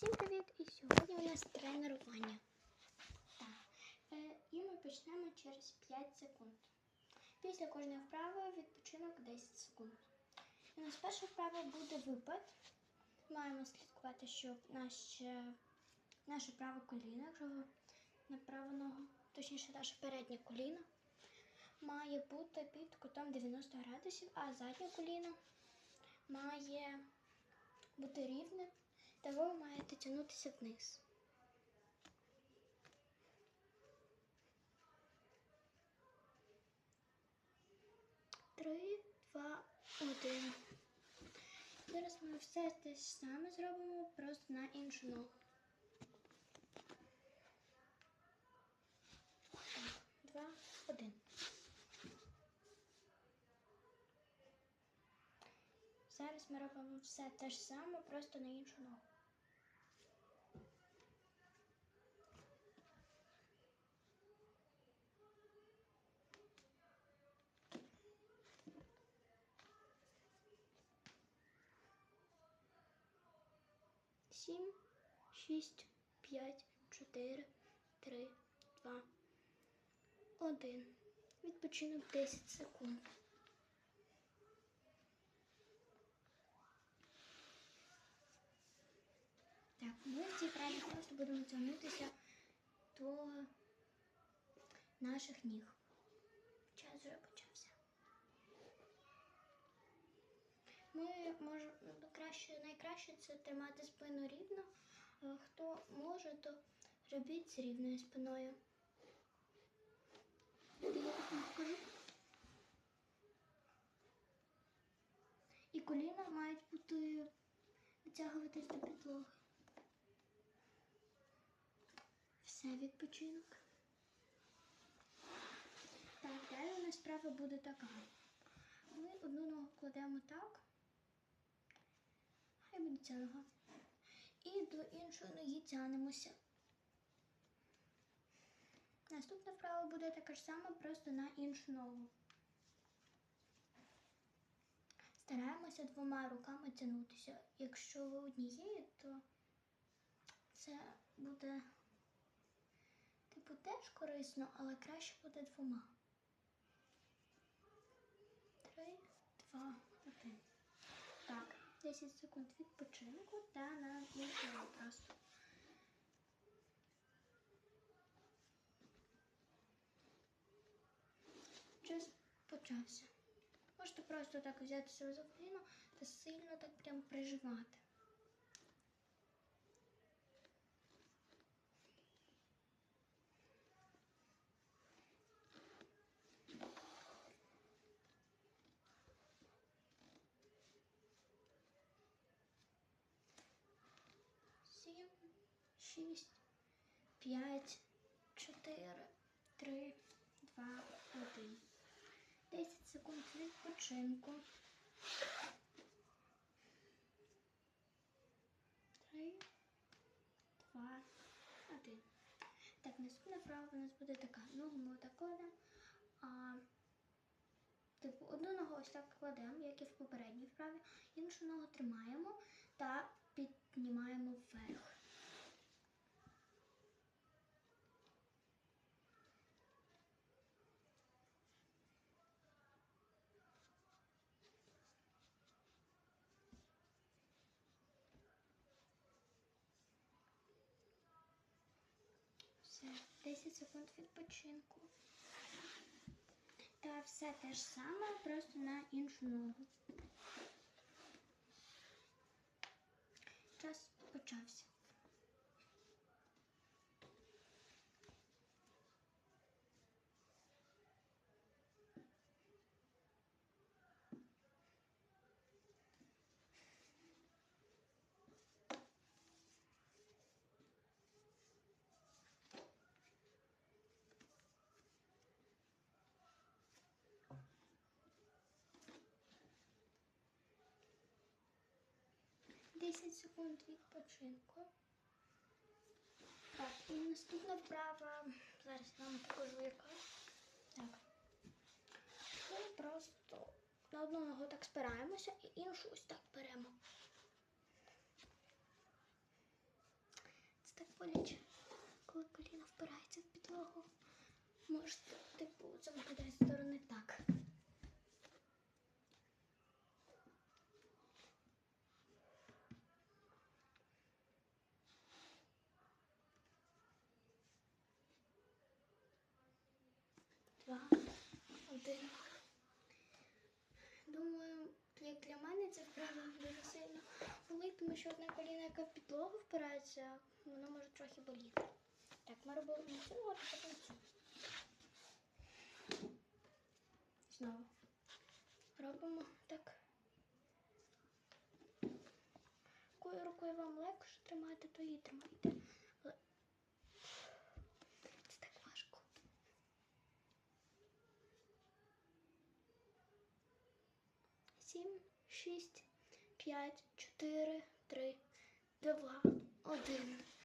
Всім привіт! І сьогодні у нас тренування. Так. Е, і ми почнемо через 5 секунд. Після кожної вправи відпочинок 10 секунд. І У нас перша вправа буде випад. Маємо слідкувати, щоб наше, наше праве коліно, на праву ногу, точніше наше переднє коліно, має бути під кутом 90 градусів, а заднє коліно має бути рівним, та ви маєте тягнутися вниз. Три, два, один. Зараз ми все те ж саме зробимо, просто на іншу ногу. Так, два, один. Зараз ми робимо все те ж саме, просто на іншу ногу. Сім, шість, п'ять, чотири, три, два, один. Відпочинок 10 секунд. Цій вправі просто будемо тягнутися до наших ніг. Час вже почався. Ми можемо краще, найкраще це тримати спину рівно. Хто може, то робіть з рівною спиною. І коліна мають бути витягуватись до підлоги. Все, відпочинок. Так, далі у нас справа буде така. Ми одну ногу кладемо так. Хай буде ця нога. І до іншої ноги тянемося. Наступна вправа буде така ж сама, просто на іншу ногу. Стараємося двома руками тягнутися. Якщо ви однією, то це буде типу теж корисно, але краще буде двома. Три, два, один. Так, 10 секунд відпочинку та на іншу просто. Час почався. Можете просто так взятися за коліно та сильно так прям прижимати. Сім, шість, п'ять, чотири, три, два, один. 10 секунд відпочинку. Три, два, один. Так, наступна вправа у нас буде така. Ногу ми отак кладемо. Типу, одну ногу ось так кладемо, як і в попередній вправі. Іншу ногу тримаємо та піднімаємо вверх. Все, 10 секунд відпочинку. Та все те ж саме, просто на іншу ногу. Час почався. Десять секунд відпочинку. Так, і наступна вправа. Зараз я вам покажу яка. Так. Ми просто на одну ногу так спираємося і іншу ось так беремо. Це так боляче, коли коліна впирається в підлогу. Може, типу, виглядає з сторони так. Два, один. Думаю, як для мене це вправа дуже сильно болить, тому що одне коліно, яке в підлогу впирається, воно може трохи боліти. Так, ми робимо цю, а потім цю. Знову. Робимо так. Якою рукою вам легше тримати, то її тримайте. 7, 6, 5, 4, 3, 2, 1.